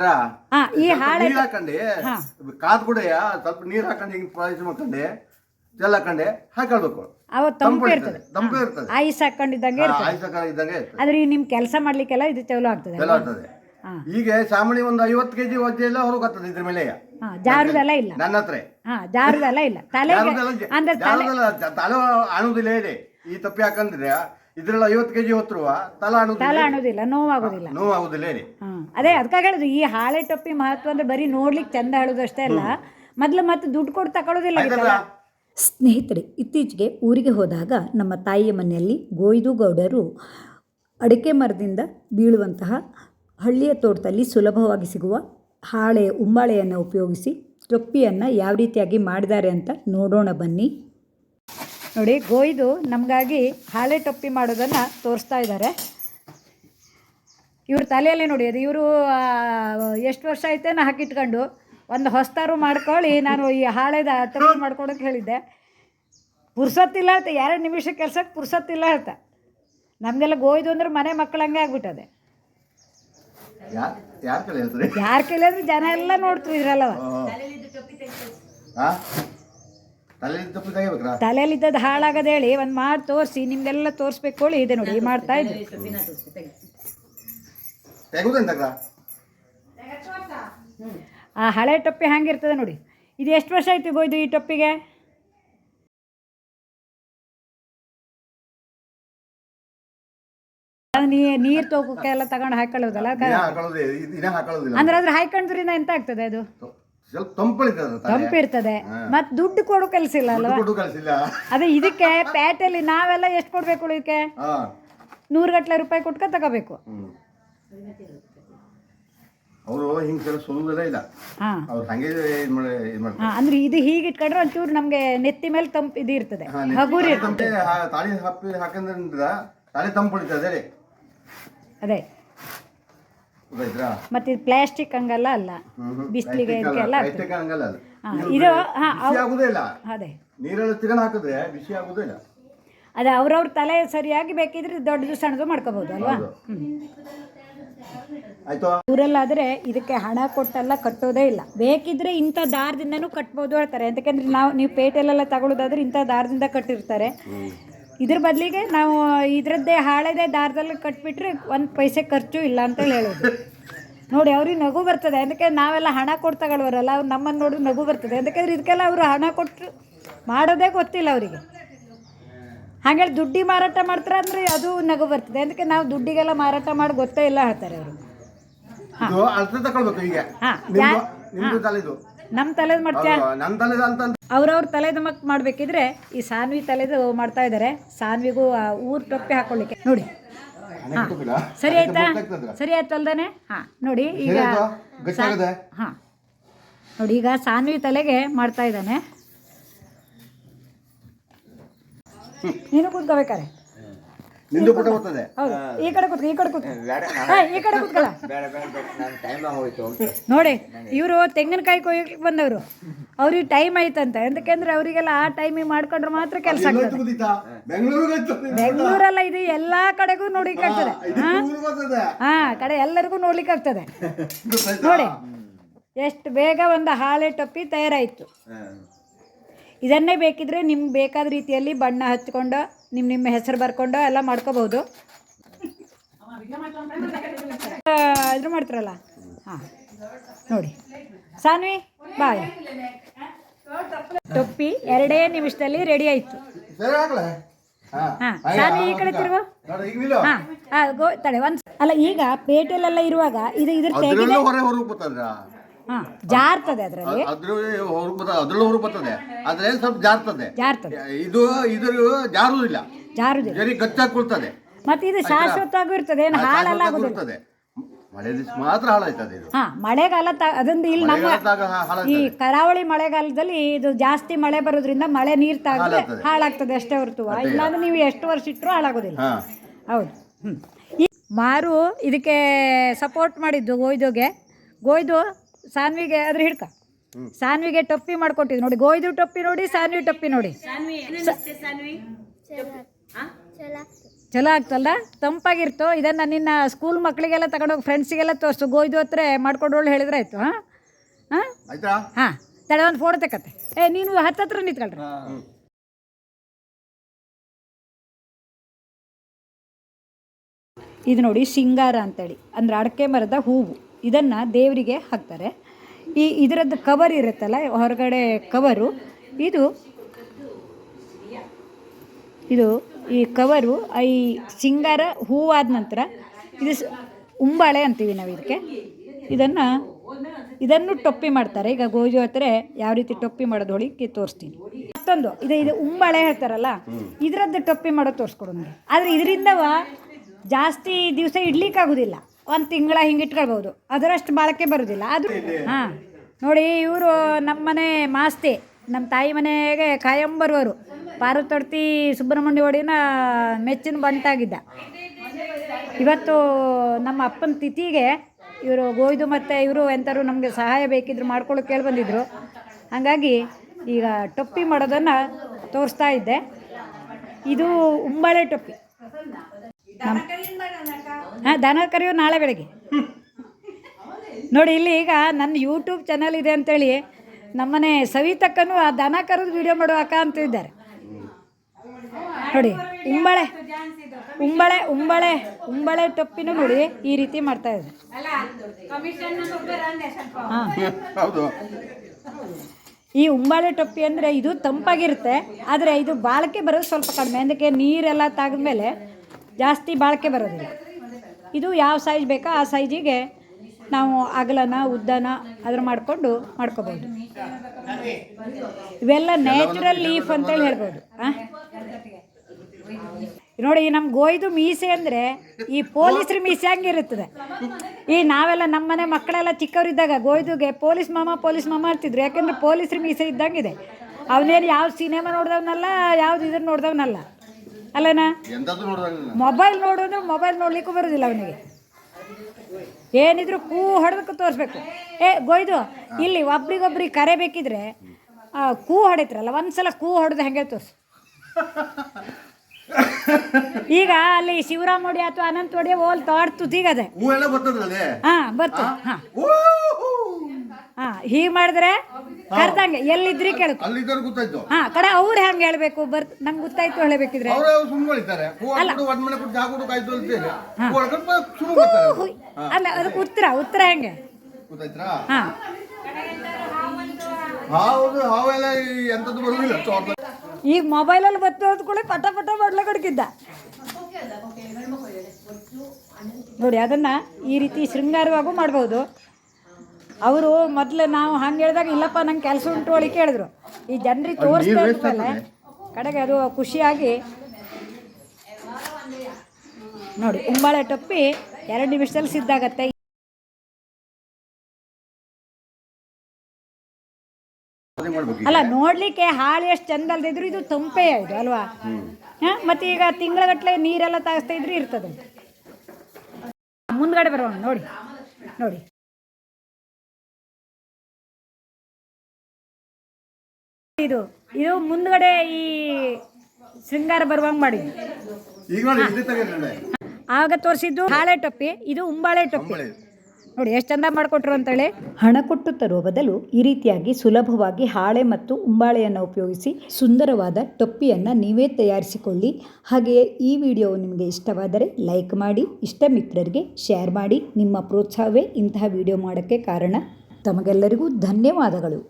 ಹಾ ಈ ಹಾಳೆ ನೀರ್ ಹಾಕಂಡಿ. ಕಾದ್ ಕುಡಿಯ ಸ್ವಲ್ಪ ನೀರ್ ಹಾಕೊಂಡು ಹಿಂಗ್ ಪಾಲಿಶ್ ಮಾಡ್ಕೊಂಡೆ ಜಲ್ ಹಾಕಂಡೆ ಹಾಕೊಳ್ಬೇಕು. ಅವ ತಂಪು ಇರ್ತದೆ ತಂಪು ಇರ್ತದೆ. ಐಸ್ ಹಾಕೊಂಡಿದ್ದಂಗೆ ಇರ್ತದೆ. ಇದ್ದಂಗೆ ಇರ್ತದೆ. ಆದ್ರೆ ಈ ನಿಮ್ ಕೆಲಸ ಮಾಡ್ಲಿಕ್ಕೆಲ್ಲ ಇದು ಚಲೋ ಆಗ್ತದೆ ಎಲ್ಲ ಆಗ್ತದೆ. ಹಾ. ಈಗ ಸಾಮಾನ್ಯ ಒಂದು ಐವತ್ತು ಕೆಜಿ ಒಜ್ಜೆ ಎಲ್ಲ ಹೊರಗತ್ತದ ಇದ್ರ ಮೇಲೆ ಹಾ ಜಾರುದೆಲ್ಲ ಇಲ್ಲ. ನನ್ನ ಹತ್ರ. ಹಾ ಜಾರುದೆಲ್ಲ ಇಲ್ಲ. ತಲೆಗೆ ಅಂದ್ರೆ ತಲೆ ಯಾರದೆಲ್ಲ ತಲೆ ಆಣುದಿಲ್ಲ ಹೇಳಿ. ಈ ತಪ್ಪಿ ಹಾಕಂದ್ರೆ ಇದ್ರಲ್ಲಿ ಐವತ್ತು ಕೆಜಿ ಹೊತ್ತರುವ ತಲೆ ಅನ್ನೋದಿಲ್ಲ ನೋವಾಗೋದಿಲ್ಲ ನೋವಾಗುದಿಲ್ಲ ಹಾ ಅದೇ ಅದಕ್ಕಾಗಿ ಹೇಳುದು ಈ ಹಾಳೆ ಟೊಪ್ಪಿ ಮಹತ್ವ ಅಂದ್ರೆ ಬರೀ ನೋಡ್ಲಿಕ್ಕೆ ಚಂದ ಹೇಳೋದು ಅಷ್ಟೇ ಅಲ್ಲ. ಮೊದ್ಲು ಮತ್ತೆ ದುಡ್ಡು ಕೊಟ್ಟು ತಕೊಳ್ಳೋದಿಲ್ಲ ಸ್ನೇಹಿತರೆ ಇತ್ತೀಚೆಗೆ ಊರಿಗೆ ಹೋದಾಗ ನಮ್ಮ ತಾಯಿಯ ಮನೆಯಲ್ಲಿ ಗೋಯ್ದು ಗೌಡರು ಅಡಿಕೆ ಮರದಿಂದ ಬೀಳುವಂತಹ ಹಳ್ಳಿಯ ತೋಟದಲ್ಲಿ ಸುಲಭವಾಗಿ ಸಿಗುವ ಹಾಳೆ ಉಂಬಾಳೆಯನ್ನು ಉಪಯೋಗಿಸಿ ಟೊಪ್ಪಿಯನ್ನು ಯಾವ ರೀತಿಯಾಗಿ ಮಾಡಿದ್ದಾರೆ ಅಂತ ನೋಡೋಣ ಬನ್ನಿ. ನೋಡಿ ಗೋಯ್ದು ನಮಗಾಗಿ ಹಾಳೆ ಟೊಪ್ಪಿ ಮಾಡೋದನ್ನು ತೋರಿಸ್ತಾ ಇದ್ದಾರೆ. ಇವ್ರ ತಲೆಯಲ್ಲಿ ನೋಡಿ ಅದು ಇವರು ಎಷ್ಟು ವರ್ಷ ಐತೇನೋ ಹಾಕಿಟ್ಕೊಂಡು ಒಂದು ಹೊಸ್ತಾರು ಮಾಡ್ಕೊಳ್ಳಿ ನಾನು ಈ ಹಾಳೆದ ಟೊಪ್ಪಿ ಮಾಡ್ಕೊಳಕ್ಕೆ ಹೇಳಿದ್ದೆ. ಪುರ್ಸತ್ತಿಲ್ಲ ಅಂತ ಎರಡು ನಿಮಿಷ ಕೆಲಸಕ್ಕೆ ಪುರ್ಸತ್ತಿಲ್ಲ ಅಂತ ನಮಗೆಲ್ಲ ಗೋಯ್ದು ಅಂದ್ರೆ ಮನೆ ಮಕ್ಕಳಂಗೆ ಆಗ್ಬಿಟ್ಟದೆ. ಯಾರು ಕೇಳಿದ್ರೆ ಜನ ಎಲ್ಲ ನೋಡ್ತಾರೆ ಇದ್ರಲ್ಲವ ಹಾ ತಲೆ ತಪ್ಪಿ ತೆಗಿಬೇಕ್ರಾ ತಲೆಯಲ್ಲಿದ್ದದ್ದು ಹಾಳಾಗದ ಹೇಳಿ ಒಂದು ಮಾಡಿ ತೋರಿಸಿ ನಿಮ್ಗೆಲ್ಲ ತೋರಿಸ್ಬೇಕು ಹೇಳಿ ಇದೆ ನೋಡಿ ಮಾಡ್ತಾ ಇದ್ದೆ. ಆ ಹಳೆ ಟೊಪ್ಪಿ ಹಂಗಿರ್ತದೆ ನೋಡಿ. ಇದು ಎಷ್ಟು ವರ್ಷ ಆಯ್ತು ಗೋಯ್ದು ಈ ಟೊಪ್ಪಿಗೆ? ನೀರ್ ನೀ ನೀರು ತಗೋಕೆ ಎಲ್ಲ ತಗೊಂಡು ಹಾಕೊಳ್ಳೋದಿಲ್ಲ ಅಂದ್ರೆ ಅದ್ರ ಹಾಕೊಂಡ್ರಿಂದ ಎಂತ ಆಗ್ತದೆ ಅದು? ಸ್ವಲ್ಪ ತಂಪಳಿತದ ತಲೆ ತಂಪು ಇರ್ತದೆ. ಮತ್ತೆ ದುಡ್ಡು ಕೊಡೋ ಕೆಲಸ ಇಲ್ಲ ಅಲ್ವಾ? ಕೊಟ್ಟು ಕಳಿಸಿಲ್ಲ ಅದೇ ಇದಕ್ಕೆ ಪ್ಯಾಟಲ್ಲಿ ನಾವೆಲ್ಲ ಎಷ್ಟು ಕೊಡ್ಬೇಕು ಇದಕ್ಕೆ? ಹಾ. ನೂರು ಗಟ್ಟಲೆ ರೂಪಾಯಿ ಕೊಟ್ಕ ತಗೋಬೇಕು. ಅವರು ಹಿಂಗೆ ಸಲ ಸುಲಭದಲ್ಲೇ ಇಲ್ಲ. ಹಾಂ. ಅವ್ರು ಹಂಗೆ ಇದ್ ಮಾಡಿ ಇದ್ ಮಾಡ್ತಾರೆ. ಹಾಂ ಅಂದ್ರೆ ಇದು ಹೀಗೆ ಇಟ್ಕೊಂಡ್ರೆ ಒಂಚೂರು ನಮಗೆ ನೆತ್ತಿ ಮೇಲೆ ತಂಪು ಇದು ಇರ್ತದೆ. ಹಾ, ಹಗುರಿ ತಂಪೆ ಹಾ- ತಾಳಿ ಹಪ್ಪಿ ಹಾಕಂದ್ರಿಂದ ತಾಳಿ ತಂಪುಳಿತದೆ ಹೇಳಿ ಅದೇ. ಮತ್ತೆ ಇದು ಪ್ಲಾಸ್ಟಿಕ್ ಹಂಗಲ್ಲ ಅಲ್ಲ? ಬಿಸಿಲಿಗೆ ಇದಕ್ಕೆಲ್ಲ ಇದು ಅದೇ. ನೀರಲ್ಲಿ ತಿರಣ ಹಾಕಿದ್ರೆ ಬಿಸಿ ಆಗುದಿಲ್ಲ ಅದೇ ಅವ್ರವ್ರ ತಲೆ ಸರಿಯಾಗಿ ಬೇಕಿದ್ರೆ ದೊಡ್ಡದು ಸಣ್ಣದು ಮಾಡ್ಕೋಬಹುದು ಅಲ್ವಾ? ಊರಲ್ಲಾದರೆ ಇದಕ್ಕೆ ಹಣ ಕೊಟ್ಟೆಲ್ಲ ಕಟ್ಟೋದೇ ಇಲ್ಲ. ಬೇಕಿದ್ರೆ ಇಂಥ ದಾರದಿಂದನೂ ಕಟ್ಬೋದು ಹೇಳ್ತಾರೆ. ಯಾಕಂದ್ರೆ ನಾವು ನೀವು ಪೇಟೆಲೆಲ್ಲ ತಗೊಳ್ಳೋದಾದ್ರೆ ಇಂಥ ದಾರದಿಂದ ಕಟ್ಟಿರ್ತಾರೆ. ಇದ್ರ ಬದಲಿಗೆ ನಾವು ಇದರದ್ದೇ ಹಾಳೆದೇ ದಾರದಲ್ಲಿ ಕಟ್ಬಿಟ್ರೆ ಒಂದು ಪೈಸೆ ಖರ್ಚು ಇಲ್ಲ ಅಂತೇಳಿ ಹೇಳೋದು. ನೋಡಿ ಅವ್ರಿಗೆ ನಗು ಬರ್ತದೆ. ಅದಕ್ಕೆ ನಾವೆಲ್ಲ ಹಣ ಕೊಟ್ಟು ತಗೊಳ್ವರಲ್ಲ ಅವ್ರು ನಮ್ಮನ್ನು ನೋಡಿ ನಗು ಬರ್ತದೆ. ಅದಕ್ಕೆ ಇದಕ್ಕೆಲ್ಲ ಅವರು ಹಣ ಕೊಟ್ಟರು ಮಾಡೋದೇ ಗೊತ್ತಿಲ್ಲ ಅವರಿಗೆ. ಹಾಗೇಳಿ ದುಡ್ಡಿ ಮಾರಾಟ ಮಾಡ್ತಾರೆ ಅಂದರೆ ಅದು ನಗು ಬರ್ತದೆ. ಅದಕ್ಕೆ ನಾವು ದುಡ್ಡಿಗೆಲ್ಲ ಮಾರಾಟ ಮಾಡಿ ಗೊತ್ತೇ ಇಲ್ಲ ಹೇಳ್ತಾರೆ ಅವರು. ಹಾ, ನಮ್ಮ ತಲೆದು ಮಾಡ್ತೀಯ? ಹೌದು, ನನ್ ತಲೆದು ಅಂತ ಅವ್ರವ್ರ ತಲೆದು ಮಕ್ ಮಾಡ್ಬೇಕಿದ್ರೆ ಈ ಸಾನ್ವಿ ತಲೆದು ಮಾಡ್ತಾ ಇದ್ದಾರೆ ಸಾನ್ವಿಗೂ ಆ ಊರ್ ಟೊಪ್ಪೆ ಹಾಕೊಳ್ಳಿಕ್ಕೆ. ನೋಡಿ. ಹಾ. ಸರಿ ಆಯ್ತಾ? ಸರಿ ಆಯ್ತು ಅಲ್ದಾನೆ? ಹಾಂ. ನೋಡಿ ಈಗ ಗಟ್ಟಾಗದೆ ಹಾ. ನೋಡಿ ಈಗ ಸಾನ್ವಿ ತಲೆಗೆ ಮಾಡ್ತಾ ಇದ್ದಾನೆ. ನೀನು ಕೂತ್ಕೋಬೇಕಾರೆ? ನಿಂದು ಪುಟ ಬರ್ತದೆ ಹೌದು. ಈ ಕಡೆ ಕೂತ್ಕೊ ಈ ಕಡೆ ಕೂತ್ಕೊ. ಹಾ, ಈ ಕಡೆ ಕೂತ್ಕೊಳ್ಳ ನೋಡಿ ಇವರು ತೆಂಗಿನಕಾಯಿ ಕೊಯ್ಯಕ್ಕೆ ಬಂದವರು. ಅವ್ರಿಗೆ ಟೈಮ್ ಆಯ್ತಂತೆ. ಯಾಕಂದ್ರೆ ಅವರಿಗೆಲ್ಲ ಆ ಟೈಮಿಗೆ ಮಾಡ್ಕೊಂಡ್ರೆ ಮಾತ್ರ ಕೆಲಸ ಆಗ್ತದೆ. ಗೊತ್ತಿತ್ತಾ? ಬೆಂಗಳೂರಲ್ಲ ಇದು ಎಲ್ಲಾ ಕಡೆಗೂ ನೋಡ್ಲಿಕ್ಕೆ ಆಗ್ತದೆ. ಇದು ಊರಿಗೆ. ಹಾ ಕಡೆ ಎಲ್ಲರಿಗೂ ನೋಡ್ಲಿಕ್ಕೆ ಆಗ್ತದೆ. ಗೊತ್ತಾಯ್ತಾ? ನೋಡಿ ಎಷ್ಟು ಬೇಗ ಒಂದು ಹಾಳೆ ಟೊಪ್ಪಿ ತಯಾರಾಯಿತು. ಇದನ್ನೇ ಬೇಕಿದ್ರೆ ನಿಮ್ಗೆ ಬೇಕಾದ ರೀತಿಯಲ್ಲಿ ಬಣ್ಣ ಹಚ್ಕೊಂಡು ನಿಮ್ಮ ನಿಮ್ಮ ಹೆಸರು ಬರ್ಕೊಂಡು ಎಲ್ಲ ಮಾಡ್ಕೋಬಹುದು. ಇದ್ರು ಮಾಡ್ತಾರಲ್ಲ? ಹಾಂ. ನೋಡಿ. ಸಾನ್ವಿ ಬಾಯ್. ಟೊಪ್ಪಿ ಎರಡೇ ನಿಮಿಷದಲ್ಲಿ ರೆಡಿ ಆಯಿತು. ಸಾನ್ವಿ ಹಾ. ಸಾರಿ, ಈ ಕಡೆ? ತಿರುಗು. ಹಾಂ. ಗೋ ತಡೆ ಒಂದು ಅಲ್ಲ ಈಗ ಪೇಟೆಲೆಲ್ಲ ಇರುವಾಗ ಇದು ಇದ್ರ ತೆಗೆದ ಹೊರ ಹಾಂ ಜಾರ್ತದೆ ಅದರಲ್ಲಿ. ಅದ್ರ ಹೊರಗೆ ಬರ್ತದೆ ಅದ್ರಲ್ಲೂ ಬರ್ತದೆ. ಸ್ವಲ್ಪ ಜಾರ್ತದೆ. ಜಾರ್ತದೆ. ಇದು ಇದ್ರ ಜಾರುದಿಲ್ಲ. ಜಾರುದಿಲ್ಲ. ಜರಿ ಗಚ್ಚಾಕೊಳ್ತದೆ ಮತ್ತೆ ಇದು ಶಾಶ್ವತವಾಗೂ ಇರ್ತದೆ ಏನು ಹಾಳೆಲ್ಲ ಆಗೋದಿಲ್ಲ ಮಳೆ ದಿವ್ಸ ಮಾತ್ರ ಹಾಳಾಯ್ತದೆ ಇದು. ಹಾ ಮಳೆಗಾಲ ತ ಅದೊಂದು ಇಲ್ಲಿ ನಮ್ಮ ಮಳೆಗಾಲದಾಗ ಈ ಕರಾವಳಿ ಮಳೆಗಾಲದಲ್ಲಿ ಇದು ಜಾಸ್ತಿ ಮಳೆ ಬರೋದ್ರಿಂದ ಮಳೆ ನೀರು ತಾಗದೆ ಹಾಳಾಗ್ತದೆ. ಹಾಳಾಗ್ತದೆ ಅಷ್ಟೇ ಹೊರತು. ಇಲ್ಲಾಂದ್ರೆ ನೀವು ಎಷ್ಟು ವರ್ಷ ಇಟ್ಟರು ಹಾಳಾಗೋದಿಲ್ಲ. ಹಾ. ಹೌದು. ಈ ಮಾರು ಇದಕ್ಕೆ ಸಪೋರ್ಟ್ ಮಾಡಿದ್ದು ಗೋಯ್ದೋಗೆ. ಗೋಯ್ದು ಸಾನ್ವಿಗೆ ಅದ್ರ ಹಿಡ್ಕ. ಸಾನ್ವಿಗೆ ಟೊಪ್ಪಿ ಮಾಡ್ಕೊಟ್ಟಿದ್ವಿ ನೋಡಿ ಗೋಯ್ದು ಟೊಪ್ಪಿ ನೋಡಿ ಸಾನ್ವಿ ಟೊಪ್ಪಿ ನೋಡಿ. ಚಲೋ ಆಗ್ತಲ್ಲ ತಂಪಾಗಿರ್ತು. ಇದನ್ನು ನಿನ್ನ ಸ್ಕೂಲ್ ಮಕ್ಕಳಿಗೆಲ್ಲ ತಗೊಂಡೋಗಿ ಫ್ರೆಂಡ್ಸಿಗೆಲ್ಲ ತೋರಿಸು. ಗೋಯ್ದು ಹತ್ರ ಮಾಡ್ಕೊಂಡೋಳು ಹೇಳಿದ್ರೆ ಆಯಿತು ಹಾಂ? ಹಾಂ? ಹಾಂ. ತಡ ಒಂದು ಫೋಟೋ ತಕತ್ತೆ. ಏ ನೀನು ಹತ್ತತ್ರ ನಿಂತ್ಕೊಳ್ರಿ. ಇದು ನೋಡಿ ಸಿಂಗಾರ ಅಂತೇಳಿ. ಅಂದ್ರೆ ಅಡಕೆ ಮರದ ಹೂವು. ಇದನ್ನು ದೇವರಿಗೆ ಹಾಕ್ತಾರೆ. ಈ ಇದರದ್ದು ಕವರ್ ಇರುತ್ತಲ್ಲ, ಹೊರಗಡೆ ಕವರು ಇದು ಇದು ಈ ಕವರು ಈ ಸಿಂಗಾರ ಹೂವಾದ ನಂತರ ಇದು ಉಂಬಾಳೆ ಅಂತೀವಿ ನಾವು ಇದಕ್ಕೆ. ಇದನ್ನು ಇದನ್ನು ಟೊಪ್ಪಿ ಮಾಡ್ತಾರೆ. ಈಗ ಗೋಜು ಹತ್ರ ಯಾವ ರೀತಿ ಟೊಪ್ಪಿ ಮಾಡೋದು ಹೊಳಿಕೆ ತೋರಿಸ್ತೀನಿ. ಮತ್ತೊಂದು, ಇದು ಇದು ಉಂಬಾಳೆ ಹೇಳ್ತಾರಲ್ಲ, ಇದರದ್ದು ಟೊಪ್ಪಿ ಮಾಡೋದು ತೋರಿಸ್ಕೊಡು ನನಗೆ ಆದರೆ ಇದರಿಂದ ಜಾಸ್ತಿ ದಿವಸ ಇಡ್ಲಿಕ್ಕಾಗೋದಿಲ್ಲ. ಒಂದು ತಿಂಗಳ ಹಿಂಗೆ ಇಟ್ಕೊಳ್ಬೋದು ಅದರಷ್ಟು ಬಾಳಕೆ ಬರೋದಿಲ್ಲ. ಅದು ಹಾಂ. ನೋಡಿ, ಇವರು ನಮ್ಮ ಮನೆ ಮಾಸ್ತಿ ನಮ್ಮ ತಾಯಿ ಮನೆಗೆ ಕಾಯಂ ಬರುವರು. ಪಾರ್ವತೊಡ್ತಿ ಸುಬ್ರಹ್ಮಣ್ಯ ಒಡಿನ ಮೆಚ್ಚಿನ ಬಂಟಾಗಿದ್ದ ಇವತ್ತು ನಮ್ಮ ಅಪ್ಪನ ತಿಥಿಗೆ ಇವರು ಗೋಯ್ದು ಮತ್ತು ಇವರು ಎಂಥರು ನಮಗೆ ಸಹಾಯ ಬೇಕಿದ್ರು ಮಾಡ್ಕೊಳ್ಳೋಕೆ ಕೇಳಿ ಬಂದಿದ್ರು. ಹಾಗಾಗಿ ಈಗ ಟೊಪ್ಪಿ ಮಾಡೋದನ್ನು ತೋರಿಸ್ತಾ ಇದ್ದೆ. ಇದು ಉಂಬಾಳೆ ಟೊಪ್ಪಿ. ಹಾಂ ದನ ಕರೆಯೋ ನಾಳೆ ಬೆಳಗ್ಗೆ. ನೋಡಿ ಇಲ್ಲಿ ಈಗ ನನ್ನ ಯೂಟ್ಯೂಬ್ ಚಾನಲ್ ಇದೆ ಅಂತೇಳಿ ನಮ್ಮನೆ ಸವಿತಕ್ಕನು ಆ ದನ ಕರೆದು ವಿಡಿಯೋ ಮಾಡೋ ಅಕ್ಕ ಅಂತಿದ್ದಾರೆ ನೋಡಿ ಉಂಬಳೆ ಉಂಬಳೆ ಉಂಬಳೆ ಉಂಬಳೆ ಟೊಪ್ಪಿನೂ ನೋಡಿ ಈ ರೀತಿ ಮಾಡ್ತಾ ಹೌದು. ಈ ಉಂಬಾಳೆ ಟೊಪ್ಪಿ ಅಂದರೆ ಇದು ತಂಪಾಗಿರುತ್ತೆ ಆದರೆ ಇದು ಬಾಳಕೆ ಬರೋದು ಸ್ವಲ್ಪ ಕಡಿಮೆ. ಅದಕ್ಕೆ ನೀರೆಲ್ಲ ತೆಗೆದ್ಮೇಲೆ ಜಾಸ್ತಿ ಬಾಳಿಕೆ ಬರೋದಿಲ್ಲ. ಇದು ಯಾವ ಸೈಜ್ ಬೇಕೋ? ಆ ಸೈಜಿಗೆ ನಾವು ಅಗಲನ, ಉದ್ದನ ಅದ್ರ ಮಾಡಿಕೊಂಡು ಮಾಡ್ಕೋಬೋದು ಇವೆಲ್ಲ ನ್ಯಾಚುರಲ್ ಲೀಫ್ ಅಂತೇಳಿ ಹೇಳ್ಬೋದು. ಹಾಂ ನೋಡಿ ನಮ್ಮ ಗೋಯ್ದು ಮೀಸೆ ಅಂದರೆ ಈ ಪೊಲೀಸ್ರ ಮೀಸೆ ಹಂಗಿರುತ್ತದೆ. ಈ ನಾವೆಲ್ಲ ನಮ್ಮನೆ ಮಕ್ಕಳೆಲ್ಲ ಚಿಕ್ಕವರಿದ್ದಾಗ ಗೋಯ್ದುಗೆ ಪೊಲೀಸ್ ಮಾಮ ಪೊಲೀಸ್ ಮಾಮ ಅಂತಿದ್ರು. ಯಾಕೆಂದ್ರೆ ಪೊಲೀಸ್ರ ಮೀಸೆ ಇದ್ದಂಗಿದೆ. ಅವನೇನು ಯಾವ ಸಿನಿಮಾ ನೋಡಿದವನಲ್ಲ, ಯಾವ್ದು ಇದನ್ನು ನೋಡ್ದವನಲ್ಲ. ಅಲ್ಲನಾ ಮೊಬೈಲ್ ನೋಡು ಮೊಬೈಲ್ ನೋಡೋದು ಮೊಬೈಲ್ ನೋಡ್ಲಿಕ್ಕೂ ಬರೋದಿಲ್ಲ ಅವನಿಗೆ. ಏನಿದ್ರು ಕೂ ಹೊಡೆದಕ್ಕೆ ತೋರಿಸ್ಬೇಕು. ಏ ಗೊಯ್ದು ಇಲ್ಲಿ ಒಬ್ರಿಗೊಬ್ರಿಗೆ ಕರೆ ಬೇಕಿದ್ರೆ ಕೂ ಹೊಡಿತ್ರಲ್ಲ ಒಂದ್ಸಲ ಕೂ ಹೊಡೆದು ಹೆಂಗೆ ತೋರಿಸು. ಈಗ ಅಲ್ಲಿ ಶಿವರಾಮೋಡಿ ಅಥವಾ ಅನಂತೋಡಿ ಓಲ್ ತೋಡ್ ತೀಗದೆ. ಹಾ ಬತ್ತು ಹಾಂ ಬರ್ತು ಹಾಂ. ಹಾಂ ಹೀಗೆ ಮಾಡಿದ್ರೆ ಕರ್ದಂಗೆ ಎಲ್ಲಿದ್ರಿ ಕೇಳಕ್. ಅಲ್ಲಿದ್ದಾರೆ ಗೊತ್ತಾಯ್ತು. ಹಾಂ ಕಡೆ ಅವ್ರು ಹೆಂಗೆ ಹೇಳ್ಬೇಕು? ಬರ್ತ ನಂಗೆ ಗೊತ್ತಾಯ್ತು ಹೇಳಬೇಕಿದ್ರೆ. ಅವ್ರು ಸುಮ್ಮನೆ ಹೂ ಹಾಕ್ಬಿಟ್ಟು ಒಂದ್ ಮನೆ ಕೊಟ್ಟು ಜಾಗ ಕೊಡು ಕಾಯ್ತು ಅಂತೇಳಿ ಹೂ. ಹಾಕೊಂಡು ಸುಮ್ಮ ಬರ್ತಾರೆ ಅಲ್ಲ ಅದಕ್ಕೆ ಉತ್ತರ ಉತ್ತರ ಹೆಂಗೆ? ಗೊತ್ತಾಯ್ತಾ? ಹಾಂ. ಹೌದು ಹಾವೆಲ್ಲ ಎಂತದ್ದು ಬರುದಿಲ್ಲ ಈಗ ಮೊಬೈಲಲ್ಲಿ ಬತ್ತೋದ್ ಕೂಡ ಪಟ ಪಟ ಮಾಡ್ಲಕಡ್ಕಿದ್ದ ನೋಡಿ ಅದನ್ನ ಈ ರೀತಿ ಶೃಂಗಾರವಾಗೂ ಮಾಡ್ಬೋದು. ಅವರು ಮೊದಲು ನಾವು ಹಂಗೆ ಹೇಳಿದಾಗ ಇಲ್ಲಪ್ಪ ನಂಗೆ ಕೆಲಸ ಉಂಟು ಒಳಗೆ ಕೇಳಿದ್ರು. ಈ ಜನರಿಗೆ ತೋರಿಸ್ಬೇಕಲ್ಲ ಕಡೆಗೆ ಅದು ಖುಷಿಯಾಗಿ ನೋಡಿ ಉಂಬಾಳೆ ಟೊಪ್ಪಿ ಎರಡು ನಿಮಿಷದಲ್ಲಿ ಸಿದ್ಧಾಗತ್ತೆ ಅಲ್ಲ ನೋಡ್ಲಿಕ್ಕೆ ಹಾಳು ಎಷ್ಟು ಚಂದ ಅಲ್ದಿದ್ರು ಇದು ತಂಪೆ ಇದು ಅಲ್ವಾ? ಹಾ ಮತ್ತೆ ಈಗ ತಿಂಗಳಗಟ್ಲೆ ನೀರೆಲ್ಲ ತಾಗಿಸ್ತಾ ಇದ್ರೆ ಇರ್ತದೆ. ಮುಂದ್ಗಡೆ ಬರೋಣ ನೋಡಿ ನೋಡಿ. ಇದು ಇದು ಮುಂದ್ಗಡೆ ಈ ಶೃಂಗಾರ ಬರುವಂಗ್ ಮಾಡಿ ಆಗ ತೋರಿಸಿದ್ದು ಹಾಳೆ ಟೊಪ್ಪಿ ಇದು ಉಂಬಾಳೆ ಟೊಪ್ಪಿ. ನೋಡಿ ಎಷ್ಟು ಚಂದ ಮಾಡಿಕೊಟ್ರು ಅಂತೇಳಿ ಹಣ ಕೊಟ್ಟು ತರುವ ಬದಲು ಈ ರೀತಿಯಾಗಿ ಸುಲಭವಾಗಿ ಹಾಳೆ ಮತ್ತು ಉಂಬಾಳೆಯನ್ನು ಉಪಯೋಗಿಸಿ ಸುಂದರವಾದ ಟೊಪ್ಪಿಯನ್ನು ನೀವೇ ತಯಾರಿಸಿಕೊಳ್ಳಿ. ಹಾಗೆಯೇ ಈ ವಿಡಿಯೋ ನಿಮಗೆ ಇಷ್ಟವಾದರೆ ಲೈಕ್ ಮಾಡಿ ಇಷ್ಟ ಮಿತ್ರರಿಗೆ ಶೇರ್ ಮಾಡಿ. ನಿಮ್ಮ ಪ್ರೋತ್ಸಾಹವೇ ಇಂತಹ ವಿಡಿಯೋ ಮಾಡೋಕ್ಕೆ ಕಾರಣ. ತಮಗೆಲ್ಲರಿಗೂ ಧನ್ಯವಾದಗಳು.